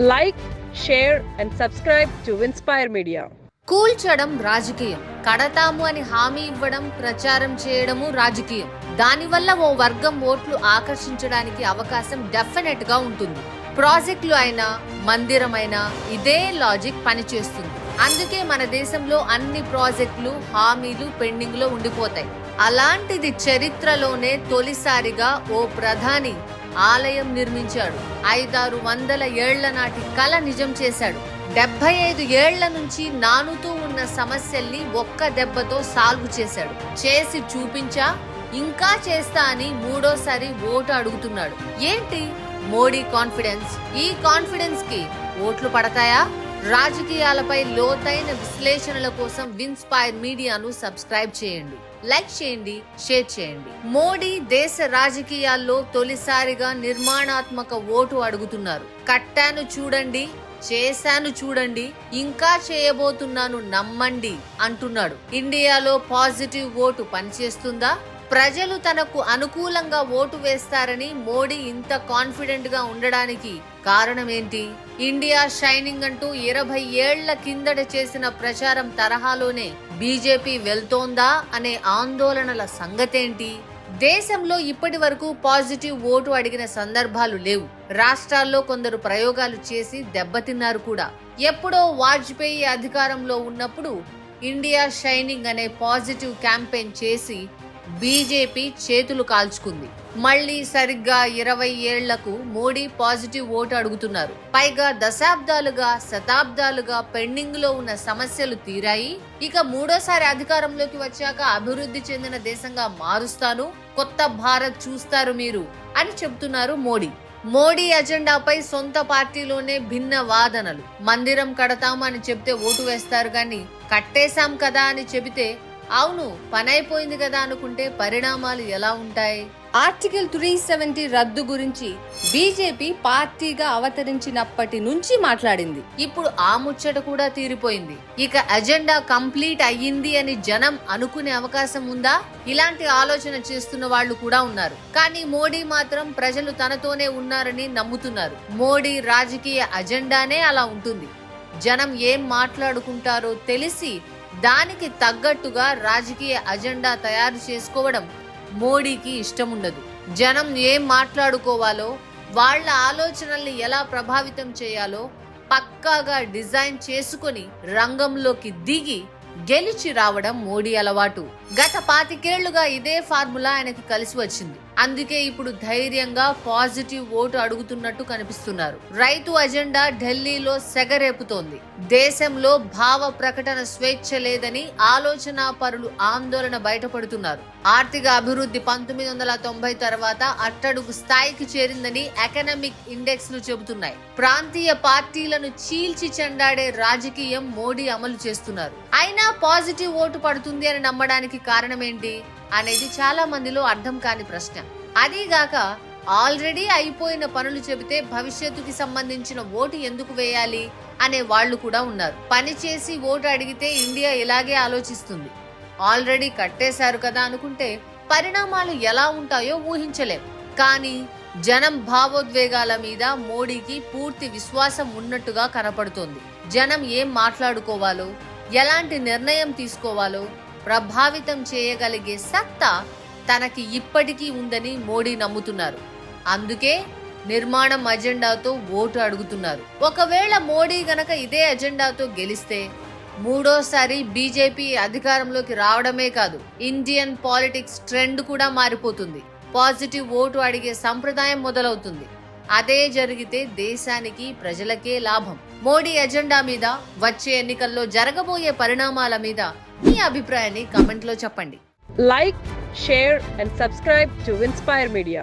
Like share and subscribe to Inspire Media కూల్చడం రాజకీయం. కడతాము అని హామీ ఇవ్వడం ప్రచారం చేయడము రాజకీయం. దానివల్ల ఓ వర్గం ఓట్లు ఆకర్షించడానికి అవకాశం డెఫినెట్గా ఉంటుంది. ప్రాజెక్టులు అయినా మందిరం అయినా ఇదే లాజిక్ పనిచేస్తుంది. అందుకే మన దేశంలో అన్ని ప్రాజెక్టులు హామీలు పెండింగ్లో ఉండిపోతాయి. అలాంటిది చరిత్రలోనే తొలిసారిగా ఓ ప్రధాని ఆలయం నిర్మించాడు. ఐదారు వందల ఏళ్ళ నాటి కల నిజం చేశాడు. డెబ్బై ఐదు ఏళ్ళ నుంచి నానుతూ ఉన్న సమస్యల్ని ఒక్క దెబ్బతో సాల్వ్ చేశాడు. చేసి చూపించా ఇంకా చేస్తా అని మూడోసారి ఓటు అడుగుతున్నాడు. ఏంటి? మోడీ కాన్ఫిడెన్స్. ఈ కాన్ఫిడెన్స్కి ఓట్లు పడతాయా? రాజకీయాలపై లోతైన విశ్లేషణల కోసం విన్స్పైర్ మీడియాను సబ్స్క్రైబ్ చేయండి. లైక్ చేయండి షేర్ చేయండి. మోడీ దేశ రాజకీయాల్లో తొలిసారిగా నిర్మాణాత్మక ఓటు అడుగుతున్నారు. కట్టాను చూడండి చేశాను చూడండి ఇంకా చేయబోతున్నాను నమ్మండి అంటున్నాడు. ఇండియాలో పాజిటివ్ ఓటు పనిచేస్తుందా? ప్రజలు తనకు అనుకూలంగా ఓటు వేస్తారని మోడీ ఇంత కాన్ఫిడెంట్గా ఉండడానికి కారణం ఏంటి ఇండియా షైనింగ్ అంటూ ఇరవై ఏళ్ళ కిందట చేసిన ప్రచారం తరహాలోనే బీజేపీ వెళ్తోందా అనే ఆందోళనల సంగతేంటి? దేశంలో ఇప్పటి వరకు పాజిటివ్ ఓటు అడిగిన సందర్భాలు లేవు. రాష్ట్రాల్లో కొందరు ప్రయోగాలు చేసి దెబ్బతిన్నారు కూడా. ఎప్పుడో వాజ్పేయి అధికారంలో ఉన్నప్పుడు ఇండియా షైనింగ్ అనే పాజిటివ్ క్యాంపెయిన్ చేసి బీజేపీ చేతులు కాల్చుకుంది. మళ్ళీ సరిగ్గా ఇరవై ఏళ్ళకు మోడీ పాజిటివ్ ఓటు అడుగుతున్నారు. పైగా దశాబ్దాలుగా శతాబ్దాలుగా పెండింగ్లో ఉన్న సమస్యలు తీరాయి. ఇక మూడోసారి అధికారంలోకి వచ్చాక అభివృద్ధి చెందిన దేశంగా మారుస్తాను. కొత్త భారత్ చూస్తారు మీరు అని చెబుతున్నారు మోడీ. మోడీ అజెండాపై సొంత పార్టీలోనే భిన్న వాదనలు. మందిరం కడతాము అని చెప్తే ఓటు వేస్తారు గాని కట్టేశాం కదా అని చెబితే అవును పనైపోయింది కదా అనుకుంటే పరిణామాలు ఎలా ఉంటాయి? ఆర్టికల్ త్రీ సెవెంటీ రద్దు గురించి బీజేపీ పార్టీగా అవతరించినప్పటి నుంచి మాట్లాడింది. ఇప్పుడు ఆ ముచ్చట కూడా తీరిపోయింది. ఇక అజెండా కంప్లీట్ అయ్యింది అని జనం అనుకునే అవకాశం ఉందా? ఇలాంటి ఆలోచన చేస్తున్న వాళ్ళు కూడా ఉన్నారు. కానీ మోడీ మాత్రం ప్రజలు తనతోనే ఉన్నారని నమ్ముతున్నారు. మోడీ రాజకీయ అజెండానే అలా ఉంటుంది. జనం ఏం మాట్లాడుకుంటారో తెలిసి దానికి తగ్గట్టుగా రాజకీయ అజెండా తయారు చేసుకోవడం మోడీకి ఇష్టం ఉండదు జనం ఏం మాట్లాడుకోవాలో వాళ్ళ ఆలోచనల్ని ఎలా ప్రభావితం చేయాలో పక్కాగా డిజైన్ చేసుకొని రంగంలోకి దిగి గెలిచి రావడం మోడీ అలవాటు. గత పాతికేళ్ళుగా ఇదే ఫార్ములా ఆయనకి కలిసి వచ్చింది. అందుకే ఇప్పుడు ధైర్యంగా పాజిటివ్ ఓటు అడుగుతున్నట్టు కనిపిస్తున్నారు. రైతు అజెండా ఢిల్లీలో సెగరేపుతోంది. దేశంలో భావ ప్రకటన స్వేచ్ఛ లేదని ఆలోచన పరులు ఆందోళన బయటపడుతున్నారు. ఆర్థిక అభివృద్ధి పంతొమ్మిది వందల తొంభై తర్వాత అట్టడుగు స్థాయికి చేరిందని ఎకనామిక్ ఇండెక్స్లు చెబుతున్నాయి. ప్రాంతీయ పార్టీలను చీల్చి చెండాడే రాజకీయం మోడీ అమలు చేస్తున్నారు. అయినా పాజిటివ్ ఓటు పడుతుంది అని నమ్మడానికి కారణం ఏంటి అనేది చాలా మందిలో అర్థం కాని ప్రశ్న. అదీగాక ఆల్రెడీ అయిపోయిన పనులు చెబితే భవిష్యత్తుకి సంబంధించిన ఓటు ఎందుకు వేయాలి అనే వాళ్ళు కూడా ఉన్నారు. పని చేసి ఓటు అడిగితే ఇండియా ఇలాగే ఆలోచిస్తుంది. ఆల్రెడీ కట్టేశారు కదా అనుకుంటే పరిణామాలు ఎలా ఉంటాయో ఊహించలేం. కానీ జనం భావోద్వేగాల మీద మోడీకి పూర్తి విశ్వాసం ఉన్నట్టుగా కనపడుతోంది. జనం ఏం మాట్లాడుకోవాలో ఎలాంటి నిర్ణయం తీసుకోవాలో ప్రభావితం చేయగలిగే సత్తా తనకి ఇప్పటికీ ఉందని మోడీ నమ్ముతున్నారు. అందుకే నిర్మాణం అజెండాతో ఓటు అడుగుతున్నారు. ఒకవేళ మోడీ గనక ఇదే అజెండాతో గెలిస్తే మూడోసారి బీజేపీ అధికారంలోకి రావడమే కాదు ఇండియన్ పాలిటిక్స్ ట్రెండ్ కూడా మారిపోతుంది. పాజిటివ్ ఓటు అడిగే సంప్రదాయం మొదలవుతుంది. అదే జరిగితే దేశానికి ప్రజలకే లాభం. మోడీ ఎజెండా మీద వచ్చే ఎన్నికల్లో జరగబోయే పరిణామాల మీద మీ అభిప్రాయాన్ని కమెంట్లో చెప్పండి. Like share and subscribe to Inspire Media